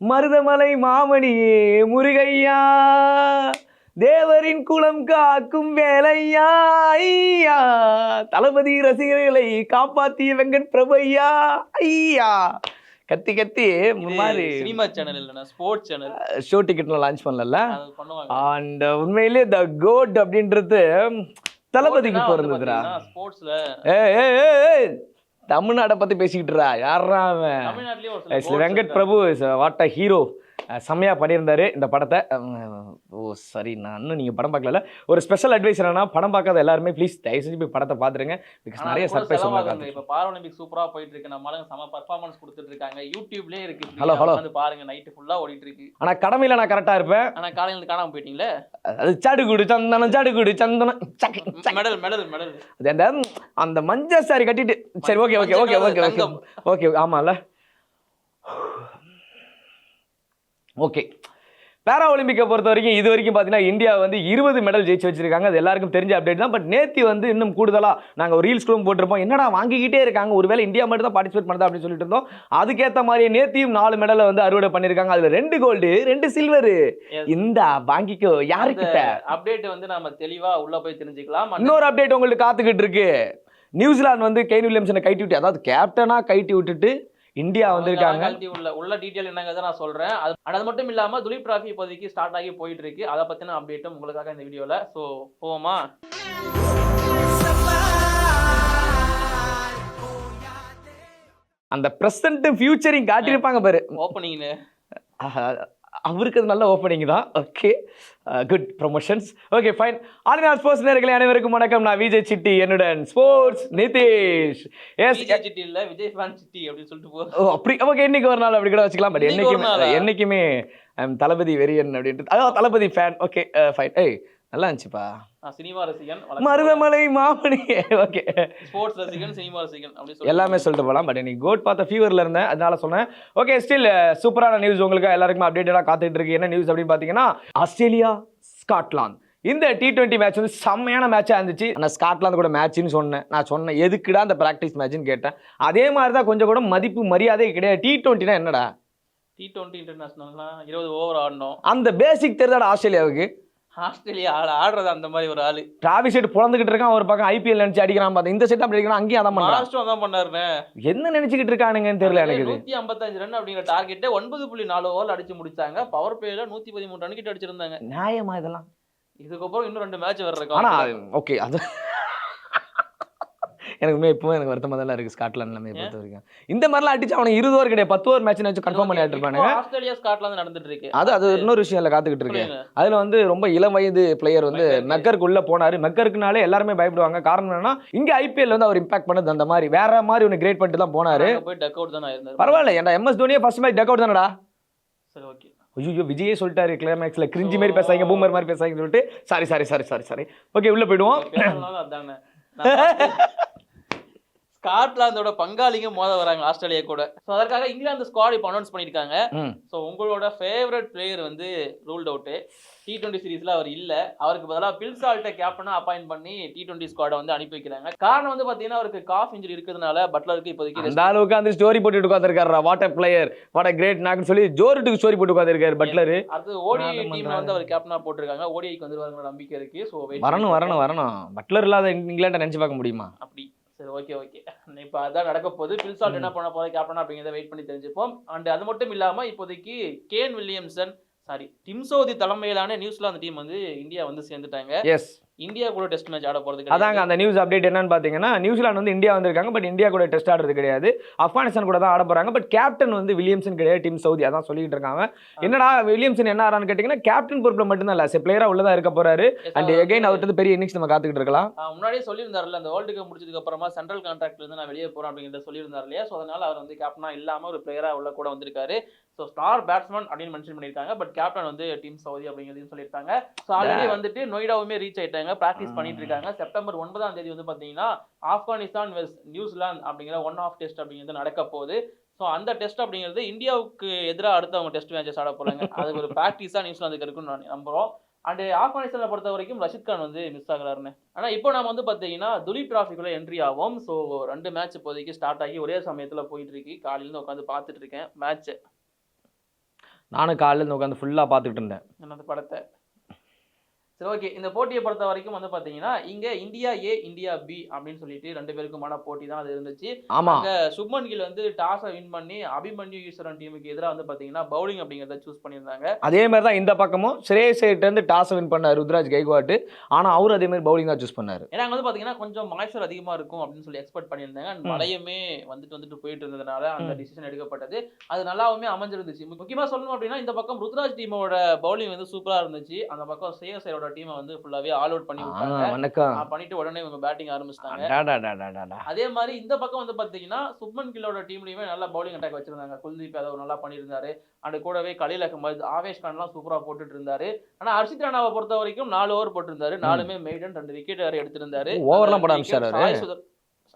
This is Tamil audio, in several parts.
மருதமலை மாமணியே முருகையா தேவரின் குலம் காக்கும் வேலையா ஐயா. தளபதி ரசிகர்களை காப்பாத்திய வெங்கட் பிரபையா ஐயா. கத்தி கத்தி மாதிரி சினிமா சேனல் இல்லைன்னா ஸ்போர்ட்ஸ் சேனல் ஷோ டிக்கெட்லாம் லான்ச் பண்ணல. அண்ட் உண்மையிலேயே த கோட் அப்படின்றது தளபதிக்கு பிறந்ததுடா ஸ்போர்ட்ஸ்ல ஏய் ஏய், தமிழ்நாட்டை பத்தி பேசிக்கிட்டுறா யாரா அவன்? Venkat Prabhu what a hero. செம்மையா பண்ணியிருந்தாரு இந்த படத்தை. ஓ சரி நான் இன்னும் நீங்க படம் பார்க்கல ஒரு ஸ்பெஷல் அட்வைஸ் என்னன்னா படம் பார்க்காத எல்லாருமே ப்ளீஸ் தயவு செஞ்சு போய் படத்தை பார்த்துருங்க. பிகாஸ் நிறைய சர்ப்ரைஸ் உங்களுக்கு இப்ப பாராலிம்பிக் சூப்பரா போயிட்டு இருக்கு நம்ம ஆளுங்க செம பர்ஃபார்மன்ஸ் கொடுத்துட்டு இருக்காங்க யூடியூப்லயே இருக்கு. Hello, hello. வந்து பாருங்க. நைட் ஃபுல்லா ஓடிட்டு இருக்கு ஆனா கடமையில நான் கரெக்டா இருப்பேன். ஆனா காலையில இருந்து காணாம போயிட்டீங்களே? அது சாடுகுடு சந்தனம் சாடுகுடு சந்தனம். Medal medal medal. அது அந்த அந்த மஞ்சள் சாரி கட்டிட்டு. சரி okay okay okay okay okay. Okay ஆமால ஓகே பேரா ஒலிம்பிக்கை பொறுத்த வரைக்கும் இது வரைக்கும் பார்த்தீங்கன்னா இந்தியா வந்து இருபது மெடல் ஜெயிச்சு வச்சிருக்காங்க. அது எல்லாருக்கும் தெரிஞ்ச அப்டேட் தான். பட் நேத்தி வந்து இன்னும் கூடுதலாக நாங்கள் ரீல்ஸ் கூட போட்டிருப்போம். என்னடா வாங்கிக்கிட்டே இருக்காங்க. ஒருவேளை இந்தியா மட்டும் தான் பார்ட்டிசிபேட் பண்ணுதா அப்படின்னு சொல்லிட்டு இருந்தோம். அதுக்கேற்ற மாதிரி நேத்தியும் நாலு மெடலை வந்து அறுவடை பண்ணியிருக்காங்க அதில் ரெண்டு கோல்டு ரெண்டு சில்வரு. இந்த வாங்கிக்கோ யாருக்கிட்ட? அப்டேட் வந்து நம்ம தெளிவா உள்ள போய் தெரிஞ்சுக்கலாம். இன்னொரு அப்டேட் உங்களுக்கு காத்துக்கிட்டு இருக்கு. நியூசிலாந்து வந்து கெய்ன் வில்லியம்சனை கைட்டி விட்டு அதாவது கேப்டனா கைட்டி விட்டுட்டு இந்தியா வந்திருக்காங்க. உள்ள உள்ள டீடைல் என்னங்கிறத நான் சொல்றேன். அது அது மட்டும் இல்லாம துலீப் டிராஃபி இப்போதைக்கு ஸ்டார்ட் ஆகி போயிட்டு இருக்கு அதை பத்தின அப்டேட்டும் உங்களுக்காக இந்த வீடியோல சோ போவோமா? அந்த பிரசன்ட் ஃபியூச்சரிங் காட்டியிருப்பாங்க பாரு. ஓப்பனிங்னு அவருக்கு அது நல்ல ஓப்பனிங் தான். Okay good promotions okay fine ஆலினார் sports நேர்களை அனைவருக்கும் வணக்கம். நான் விஜய் சிட்டி என்னுடன் ஸ்போர்ட்ஸ் நிதிஷ். எஸ் சிட்டி இல்ல விஜய் ஃபேன் சிட்டி அப்படின்னு சொல்லிட்டு போ. ஓ அப்படி ஓகே இன்னைக்கு ஒரு நாள் அப்படி கூட வச்சுக்கலாம். பட் என்னைக்குமே I'm தளபதி வெறியன் அப்படின்ட்டு அதான் தளபதி ஃபேன் ஓகே ஃபைன் ஏய் நல்லா இருந்துச்சுப்பா. சினிமா ரசிகன் மருதமலை மாமணி. ஓகே. ஸ்போர்ட்ஸ் ரசிகன் சினிமா ரசிகன் எல்லாமே சொல்லிட்டு போகலாம் பட் இன்னைக்கு கோட் பார்த்த ஃபீவரில் இருந்தேன். அதனால சொன்னேன். ஓகே ஸ்டில் சூப்பரான நியூஸ் உங்களுக்கு எல்லாருக்குமே அப்டேட்டடாக காத்துட்டு இருக்கு. என்ன நியூஸ் அப்படின்னு பார்த்தீங்கன்னா ஆஸ்திரேலியா ஸ்காட்லாந்து. இந்த டி டுவெண்ட்டி மேட்ச் வந்து செம்மையான மேட்சாக இருந்துச்சு. நான் ஸ்காட்லாந்து கூட மேட்ச்னு சொன்னேன். நான் சொன்னேன் எதுக்குடா அந்த ப்ராக்டிஸ் மேட்ச்னு கேட்டேன். அதே மாதிரி தான் கொஞ்சம் கூட மதிப்பு மரியாதை கிடையாது. டி டுவெண்ட்டினா என்னடா? டி டுவெண்ட்டி இன்டர்நேஷனல்னா இருபது ஓவர் ஆடணும். அந்த பேசிக் தெரிதாடா ஆஸ்திரேலியாவுக்கு? ஆஸ்திரேலியா ஆட ஆடுறது அந்த மாதிரி ஒரு ஆளு. டிராவிஸ் செட் பிறந்துகிட்டு இருக்கான் ஒரு பக்கம் ஐபிஎல் நினைச்சு அடிக்கிறான் பார்த்தா இந்த செட் அப்படி அடிக்கிறான் அங்கேயும் அதான் மகாராஷ்டிரம் தான் பண்ணாருன்னு என்ன நினைச்சுக்கிட்டு இருக்கானுங்கன்னு தெரியல எனக்கு நூத்தி ஐம்பத்தஞ்சு ரன் அப்படிங்கிற டார்கெட்டே ஒன்பது புள்ளி நாலு ஓவர் அடிச்சு முடிச்சாங்க. பவர் பிளேல நூத்தி பதிமூணு ரன் கிட்ட அடிச்சிருந்தாங்க. நியாயமா இதெல்லாம்? இதுக்கப்புறம் இன்னும் ரெண்டு மேட்ச் வர்ற ஆனா. ஓகே அது எனக்கு இப்பவும் எனக்கு வருத்தமா தான் இருக்கு ஸ்காட்லாந்து நம்ம பொறுத்த வரைக்கும். இந்த மாதிரிலாம் அடிச்சு அவனுக்கு இருபது ஓவர் கிடையாது. பத்து ஓவர் மேட்ச் வச்சு கன்ஃபார்ம் பண்ணி இப்போ ஆட்டிருப்பானுங்க. ஆஸ்திரேலியா ஸ்காட்லாந்து நடந்துட்டு இருக்கு. அது அது இன்னொரு விஷயம் இல்லை காத்துக்கிட்டு இருக்கேன். அதுல வந்து ரொம்ப இளம் வயது பிளேயர் வந்து மெக்கருக்கு. மெக்கருக்குள்ள போனாரு. மெக்கருக்குனாலே எல்லாருமே பயப்படுவாங்க. காரணம் என்னன்னா இங்க ஐபிஎல் வந்து அவர் இம்பாக்ட் பண்ணது அந்த மாதிரி. வேற மாதிரி ஒன்று கிரேட் பண்ணிட்டு தான் போனாரு. இருந்தாரு. பரவாயில்ல ஏன்டா எம்எஸ் தோனியே ஃபர்ஸ்ட் மேட்ச் டக் அவுட் தானடா? சரி ஓகே ஐயோ விஜயே சொல்லிட்டாரு கிளைமேக்ஸ்ல கிரிஞ்சி மாதிரி பேசாங்க பூமர் மாதிரி பேசாங்கன்னு சொல்லிட்டு. Sorry sorry sorry sorry sorry. Okay உள்ள போயிடுவோம். ஸ்காட்லாந்தோட பங்காளிங்க மோத வராங்க ஆஸ்திரேலியா கூட. ஸோ அதற்காக இங்கிலாந்து ஸ்குவாட் இப்போ அனௌன்ஸ் பண்ணியிருக்காங்க. ஸோ உங்களோட ஃபேவரட் பிளேயர் வந்து ரூல்ட் அவுட்டு டி டுவெண்ட்டி சீரீஸ்ல அவர் இல்ல. அவருக்கு பதிலாக பில்சால்ட்டை கேப்டனா அப்பாயிண்ட் பண்ணி டி டுவெண்ட்டி ஸ்குவாடை வந்து அனுப்பி வைக்கிறாங்க. காரணம் வந்து பாத்தீங்கன்னா அவருக்கு காஃப் இன்ஜுரி இருக்கிறதுனால பட்லருக்கு இப்போதைக்கு அந்த அளவுக்கு அந்த ஸ்டோரி போட்டுட்டு உட்காந்துருக்காரு what a player what a great நாக்குன்னு சொல்லி ஜோருட்டுக்கு ஸ்டோரி போட்டு உட்காந்துருக்காரு பட்லரு அது ஓடிஐ டீம்ல. வந்து அவர் கேப்டனா போட்டிருக்காங்க. ஓடிஐக்கு வந்துருவாங்க நம்பிக்கை இருக்கு. ஸோ வரணும் வரணும் வரணும். பட்லர் இல்லாத இங்கிலாண்டை நினைச்சு பார்க்க முடியுமா? அப்படி. சரி ஓகே ஓகே இப்போ அதான் நடக்க போகுது. பில்சால்ட் என்ன பண்ண போற கேப்டன் அப்படிங்கிறத வெயிட் பண்ணி தெரிஞ்சுப்போம். அண்ட் அது மட்டும் இல்லாம இப்போதைக்கு கேன் வில்லியம்சன் சாரி டிம்சோதி தலைமையிலான நியூசிலாந்து டீம் வந்து இந்தியா வந்து சேர்ந்துட்டாங்க. எஸ் இந்தியா கூட டெஸ்ட் மேட்ச் ஆட போறது அதாங்க அந்த நியூஸ் அப்டேட் என்னன்னு பார்த்தீங்கன்னா நியூசிலாந்து வந்து இந்தியா வந்திருக்காங்க பட் இந்தியா கூட டெஸ்ட் ஆடுறது கிடையாது. ஆப்கானிஸ்தான் கூட தான் ஆட போறாங்க பட் கேப்டன் வந்து வில்லியம்சன் கிடையாது டீம் சவுதி. அதான் சொல்லிட்டு இருக்காங்க. என்னடா வில்லியம்சன் என்ன ஆறான்னு கேட்டிங்கன்னா கேப்டன் பொறுப்பில் மட்டும்தான் இல்லை சரி பிளேயரா உள்ளதா இருக்க போறாரு. அண்ட் எகைன் அவர்கிட்ட பெரிய இன்னிங்ஸ் நம்ம காத்துக்கிட்டு இருக்கலாம். முன்னாடியே சொல்லியிருந்தாருல அந்த வேர்ல்டு கப் முடிச்சதுக்கு அப்புறமா சென்ட்ரல் கான்ட்ராக்ட்ல இருந்து நான் வெளியே போறேன் அப்படிங்கிறத சொல்லியிருந்தார் இல்லையா? ஸோ அதனால அவர் வந்து கேப்டனா இல்லாம ஒரு பிளேயரா உள்ள கூட வந்திருக்காரு. ஸோ ஸ்டார் பேட்ஸ்மேன் அப்படின்னு மென்ஷன் பண்ணியிருக்காங்க. பட் கேப்டன் வந்து டீம் சவுதி அப்படிங்கிறதையும் சொல்லியிருக்காங்க. ஸோ ஆல்ரெடி வந்துட்டு நொய்டாவுமே ரீச் ஆயிட்டாங்க. ப்ராக்டிஸ் பண்ணிட்டு இருக்காங்க. செப்டம்பர் ஒன்பதாம் தேதி வந்து பாத்தீங்கன்னா ஆப்கானிஸ்தான் வெஸ் நியூசிலாந்து அப்படிங்கிற ஒன் ஆஃப் டெஸ்ட் அப்படிங்கிறது நடக்க போகுது. ஸோ அந்த டெஸ்ட் அப்படிங்கிறது இந்தியாவுக்கு எதிராக அடுத்து அவங்க டெஸ்ட் மேட்சஸ் ஆட போறாங்க. அதுக்கு ஒரு ப்ராக்டிஸாக நியூசிலாந்துக்கு இருக்குன்னு நான் நம்புறோம். அண்ட் ஆப்கானிஸ்தானை பொறுத்த வரைக்கும் ரஷித் கான் வந்து மிஸ் ஆகுறாருன்னு ஆனால் இப்போ நம்ம வந்து பார்த்தீங்கன்னா துலீப் டிராஃபிக்குள்ள என்ட்ரி ஆகும். ஸோ ரெண்டு மேட்ச் இப்போதைக்கு ஸ்டார்ட் ஆகி ஒரே சமயத்தில் போயிட்டு இருக்கு. காலையிலேருந்து உட்காந்து பார்த்துட்டு இருக்கேன். மேட்ச் நானும் காலையில் இருந்து உட்காந்து ஃபுல்லாக பார்த்துக்கிட்டு இருந்தேன். அந்த படத்தை? சரி ஓகே இந்த போட்டியை பொறுத்த வரைக்கும் வந்து பாத்தீங்கன்னா இங்க இந்தியா ஏ இந்தியா பி அப்படின்னு சொல்லிட்டு ரெண்டு பேருக்குமான போட்டி தான் அது இருந்துச்சு. ஆமா. சுப்மன் கில் வந்து டாஸை வின் பண்ணி அபிமன்யு ஈஸ்வரன் டீமுக்கு எதிராக வந்து பாத்தீங்கன்னா பவுலிங் அப்படிங்கறத சூஸ் பண்ணியிருந்தாங்க. அதே மாதிரி தான் இந்த பக்கமும் ஸ்ரேயஸ் இருந்து டாஸ் வின் பண்ணார் ருத்ராஜ் கைக்வாட் ஆனா அவரும் அதே மாதிரி பவுலிங் தான் சூஸ் பண்ணாரு. ஏன்னா வந்து பாத்தீங்கன்னா கொஞ்சம் மாய்ச்சர் அதிகமா இருக்கும் அப்படின்னு சொல்லி எக்ஸ்பெக்ட் பண்ணியிருந்தாங்க. மழையுமே வந்துட்டு வந்துட்டு போயிட்டு இருந்ததுனால அந்த. டிசிஷன் எடுக்கப்பட்டது. அது நல்லாவுமே அமைஞ்சிருந்துச்சு. முக்கியமா சொல்லணும் அப்படின்னா இந்த பக்கம் ருத்ராஜ் டீமோட பவுலிங் வந்து சூப்பரா இருந்துச்சு. அந்த பக்கம் சேயசையோட டீமை வந்து ஃபுல்லாவே ஆல் அவுட் பண்ணி விட்டாங்க. பண்ணிட்டு உடனே இவங்க பேட்டிங் ஆரம்பிச்சிட்டாங்க. அதே மாதிரி இந்த பக்கம் வந்து பாத்தீங்கன்னா சுப்மன் கில்லோட டீம்லயுமே நல்லா பவுலிங் அட்டாக் வச்சிருந்தாங்க. குல்தீப் யாதவ் நல்லா பண்ணியிருந்தாரு. அண்ட் கூடவே கலீல் அகமது ஆவேஷ் கான்லாம் சூப்பரா போட்டுட்டு இருந்தாரு. ஆனா ஹர்ஷித் ராணாவை பொறுத்த வரைக்கும் நாலு ஓவர் போட்டிருந்தாரு. நாலுமே மெய்டன் ரெண்டு விக்கெட் வேற எடுத்திருந்தாரு. ஓவர்லாம் போட சுதர்-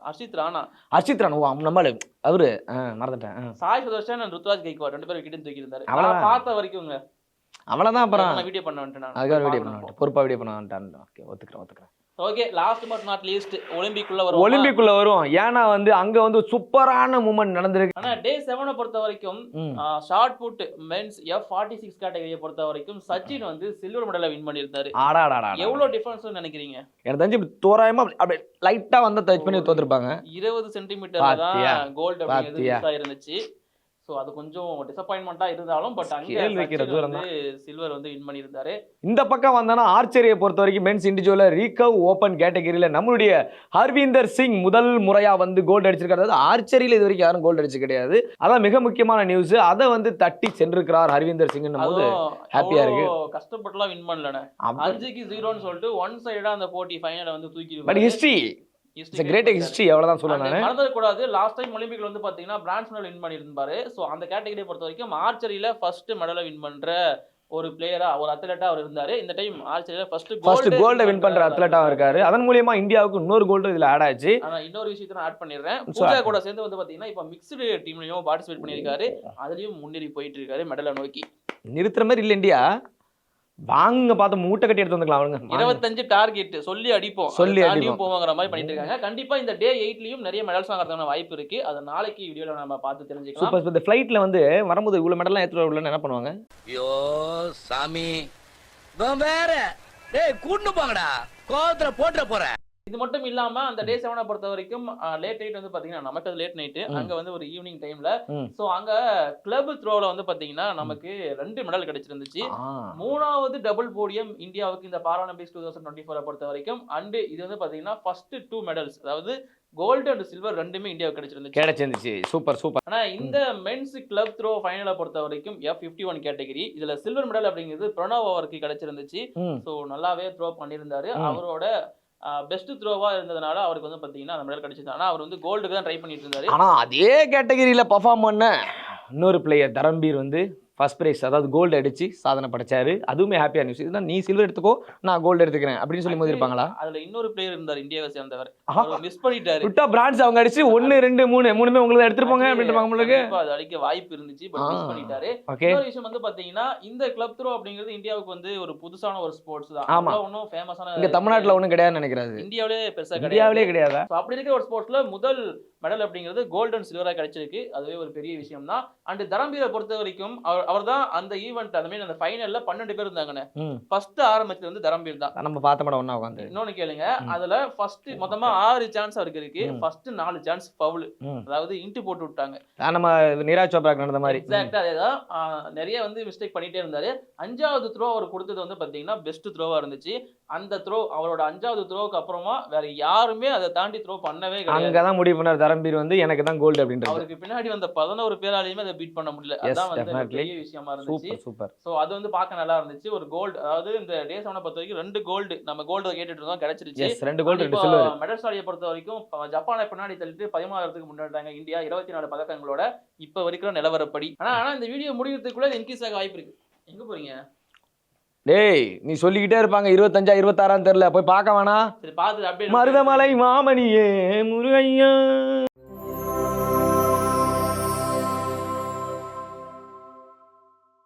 ஹர்ஷித் ராணா. அர்ஷித் ராணா நம்மளு அவரு மறந்துட்டேன். சாய் சுதர்ஷன் ருத்ராஜ் கைக்வாட் ரெண்டு பேரும் விக்கெட் தூக்கி இருந்தாரு பார்த்த வரைக்கும்ங்க அவ்வளவுதான் அப்புறம். வீடியோ பண்ண வந்துட்டேன் நான். அதுக்காக வீடியோ. பண்ண பொறுப்பா வீடியோ பண்ண வந்துட்டான். ஓகே ஒத்துக்கிறேன் ஒத்துக்கிறேன். Okay last but not least ஒலிம்பிக்குள்ள வரும் ஒலிம்பிக்குள்ள வரும் ஏன்னா வந்து அங்க வந்து சூப்பரான மூமெண்ட் நடந்திருக்கு. ஆனா டே செவனை பொறுத்த வரைக்கும். Shot put men's F forty six கேட்டகரியை பொறுத்த வரைக்கும் சச்சின் வந்து சில்வர் மெடலை வின் பண்ணியிருந்தாரு. ஆடாடாடா எவ்வளவு டிஃபரன்ஸ் நினைக்கிறீங்க? எனக்கு தெரிஞ்சு தோராயமா அப்படி- அப்படியே லைட்டா வந்து டச் பண்ணி தோத்துருப்பாங்க. இருபது சென்டிமீட்டர்? தான் கோல்டு அப்படிங்கிறது பாத்தியா? ஸோ அது கொஞ்சம் டிசப்பாயின்மெண்ட்டா இருந்தாலும் பட் அங்க வைக்கிற தூரம் வந்து சில்வர் வந்து வின் பண்ணியிருந்தாரு. இந்த பக்கம் வந்தோன்னா ஆர்ச்சரியை பொறுத்த வரைக்கும் மென்ஸ் இண்டிவிஜுவல ரீகவ் ஓப்பன் கேட்டகரியில நம்மளுடைய ஹர்வீந்தர் சிங் முதல் முறையா வந்து கோல்டு அடிச்சிருக்காரு. அதாவது ஆர்ச்சரியில இது வரைக்கும் யாரும் கோல்டு அடிச்சு கிடையாது. அதான் மிக முக்கியமான நியூஸ் அதை வந்து தட்டி சென்றிருக்கிறார் ஹர்வீந்தர் சிங் போது ஆ இருக்கு. கஷ்டப்பட்டுலாம் வின் பண்ணலண்ணே. அஞ்சுக்கு ஜீரோன்னு சொல்லிட்டு ஒன் சைடா அந்த போட்டி ஃபைனலை வந்து தூக்கி but history it's great history அவ்வளவுதான் சொல்லுவேன் நான். மறந்துடக்கூடாது. லாஸ்ட் டைம் ஒலிம்பிக்ல வந்து பாத்தீங்கன்னா பிரான்ஸ் மெடல் வின் பண்ணியிருந்தாரு. ஸோ அந்த கேட்டகரியை பொறுத்த வரைக்கும் ஆர்ச்சரியில ஃபர்ஸ்ட் மெடலை வின் பண்ற ஒரு பிளேயரா ஒரு அத்லட்டா அவர் இருந்தாரு. இந்த டைம் ஆர்ச்சரியில ஃபர்ஸ்ட் ஃபர்ஸ்ட் கோல்டை வின் பண்ற அத்லட்டாக இருக்காரு. அதன் மூலியமா இந்தியாவுக்கு இன்னொரு கோல்டு இதுல ஆட் ஆச்சு. ஆனா இன்னொரு விஷயத்தை நான் ஆட் பண்ணிடுறேன். பூஜா கூட சேர்ந்து வந்து பாத்தீங்கன்னா இப்ப மிக்ஸ்டு டீம்லயும் பார்ட்டிசிபேட் பண்ணியிருக்காரு. அதுலயும் முன்னேறி போயிட்டு இருக்காரு மெடலை நோக்கி. நிறுத்துற மாதிரி இல்ல இந்தியா? வாங்க பார்த்து மூட்டை கட்டி எடுத்து வந்துக்கலாம் அவனுங்க. இருபத்தஞ்சு டார்கெட் சொல்லி அடிப்போம். சொல்லி அடிப்போம். போவாங்கிற மாதிரி பண்ணிட்டு இருக்காங்க. கண்டிப்பா இந்த டே எயிட்லயும் நிறைய மெடல்ஸ் வாங்குறதுக்கான வாய்ப்பு இருக்கு. அதை நாளைக்கு வீடியோல நம்ம பார்த்து தெரிஞ்சுக்கலாம். சூப்பர் இந்த ஃபிளைட்ல வந்து வரும்போது இவ்வளவு மெடல்லாம் ஏத்துட்டு வரல என்ன பண்ணுவாங்க? ஐயோ சாமி. வேற. டேய் கூட்டு போங்கடா. கோவத்துல போட்டுற போறேன். இது மட்டும் இல்லாம அந்த டே செவனை பொறுத்த வரைக்கும் லேட் நைட் வந்து பாத்தீங்கன்னா நமக்கு அது லேட் நைட் ம். அங்க வந்து ஒரு ஈவினிங் டைம்ல. சோ அங்க கிளப் த்ரோல வந்து பாத்தீங்கன்னா நமக்கு ரெண்டு மெடல் கிடைச்சிருந்துச்சு. மூணாவது டபுள் போடியம் இந்தியாவுக்கு இந்த பாராலிம்பிக்ஸ் டூ தௌசண்ட் டுவெண்ட்டி ஃபோரை பொறுத்த வரைக்கும் அண்டு இது வந்து பாத்தீங்கன்னா ஃபர்ஸ்ட் டூ மெடல்ஸ் அதாவது கோல்டு அண்ட் சில்வர் ரெண்டுமே இந்தியாவுக்கு கிடைச்சிருந்துச்சு கிடைச்சிருந்துச்சு சூப்பர் சூப்பர் ஆனா இந்த மென்ஸ் கிளப் த்ரோ ஃபைனலை பொறுத்த வரைக்கும் எஃப் ஃபிஃப்டி ஒன் கேட்டகரி இதுல சில்வர் மெடல் அப்படிங்கிறது பிரணவ் அவருக்கு கிடைச்சிருந்துச்சு. ஸோ நல்லாவே த்ரோ பண்ணியிருந்தாரு. அவரோட பெஸ்ட் த்ரோவா இருந்ததுனால அவருக்கு வந்து பாத்தீங்கன்னா அந்த மெடல் கிடைச்சது. ஆனா அவர் வந்து கோல்டுக்கு தான் ட்ரை பண்ணிட்டு இருந்தாரு. ஆனா அதே கேட்டகரியில பர்ஃபார்ம் பண்ண இன்னொரு பிளேயர் தரம்பீர் வந்து ஃபர்ஸ்ட் பிரைஸ் அதாவது கோல்டு அடிச்சு சாதனை படைச்சாரு. அதுவுமே ஹாப்பியா நியூஸ் இதுதான் நீ சில்வர் எடுத்துக்கோ நான் கோல்டு எடுத்துக்கிறேன். அப்படின்னு சொல்லி மோதி இருப்பாங்களா? அதுல இன்னொரு பிளேயர் இருந்தார் இந்தியாவை சேர்ந்தவர். மிஸ் பண்ணிட்டாரு. விட்டா பிரான்ஸ் அவங்க அடிச்சு ஒன்னு ரெண்டு மூணு மூணுமே உங்களுக்கு எடுத்துட்டு போங்க அப்படின்ட்டு உங்களுக்கு அது அடிக்க வாய்ப்பு இருந்துச்சு பட் மிஸ். பண்ணிட்டாரு. இன்னொரு விஷயம் வந்து பாத்தீங்கன்னா இந்த கிளப் த்ரோ அப்படிங்கிறது இந்தியாவுக்கு வந்து ஒரு புதுசான ஒரு ஸ்போர்ட்ஸ் தான். ஆமா. ஒன்றும் ஃபேமஸான இங்க தமிழ்நாட்டுல ஒண்ணும் கிடையாதுன்னு நினைக்கிறாரு. இந்தியாவிலே பெருசா கிடையாது. இந்தியாவிலே கிடையாதா? அப்படி இருக்கிற ஒரு ஸ்போர்ட்ஸ்ல முதல் மெடல் அப்படிங்கிறது கோல்டு அண்ட் சில்வரா கிடைச்சிருக்கு. அதுவே ஒரு பெரிய விஷயம் தான் அண்ட் தரம்பீரை பொறுத்த வரைக்கும் அவர் அவர் தான் அந்த ஈவெண்ட் அந்த மாதிரி அந்த ஃபைனல்ல பன்னெண்டு பேர் இருந்தாங்கண்ணே. ம். ஃபர்ஸ்ட் ஆரம்பிச்சது வந்து தரம்பீர் தான். நம்ம பார்த்த மேடம் ஒண்ணா உட்காந்து இன்னொன்னு கேளுங்க. அதுல ஃபர்ஸ்ட் மொத்தமா ஆறு சான்ஸ் அவருக்கு இருக்கு. ஃபர்ஸ்ட் நாலு சான்ஸ் ஃபவுல் ம். அதாவது இன்ட்டு போட்டு விட்டாங்க. நம்ம நீராஜ் சோப்ராக்கு நடந்த மாதிரி. எக்ஸாக்டா ஆஹ் நிறைய வந்து மிஸ்டேக் பண்ணிட்டே இருந்தாரு. அஞ்சாவது த்ரோ அவர் கொடுத்தது வந்து பாத்தீங்கன்னா பெஸ்ட் த்ரோவா இருந்துச்சு. அந்த த்ரோ அவரோட அஞ்சாவது த்ரோவுக்கு அப்புறமா வேற யாருமே அதை தாண்டி த்ரோ பண்ணவே கிடையாது. அங்கதான் முடிவு பண்ணார். தரம்பீர் வந்து எனக்கு தான் கோல்டு அப்படின்றது. அவருக்கு பின்னாடி வந்த பதினோரு பேராலையுமே அதை பீட் பண்ண முடியல. அதான் வந்து விஷயமா இருந்துச்சு. சூப்பர் அது வந்து பார்க்க நல்லா இருந்துச்சு. ஒரு கோல்டு அதாவது இந்த டே செவனை பொறுத்த வரைக்கும் ரெண்டு கோல்டு நம்ம கோல்டு கேட்டுட்டு இருந்தோம் கிடைச்சிருச்சு. ரெண்டு கோல்டு மெடல் சாலியை பொறுத்த வரைக்கும் ஜப்பானை பின்னாடி தள்ளிட்டு பதிமூணாயிரத்துக்கு முன்னாடிட்டாங்க இந்தியா இருபத்தி நாலு பதக்கங்களோட இப்ப வரைக்கும் நிலவரப்படி. ஆனா ஆனா இந்த வீடியோ முடிக்கிறதுக்குள்ள இன்க்ரீஸ் ஆக வாய்ப்பு இருக்கு. எங்க போறீங்க? டேய் நீ சொல்லிக்கிட்டே இருப்பாங்க இருபத்தஞ்சா இருபத்தாறாம் தெரியல. போய் பார்க்க வேணாம். மருதமலை மாமணியே முருகையா.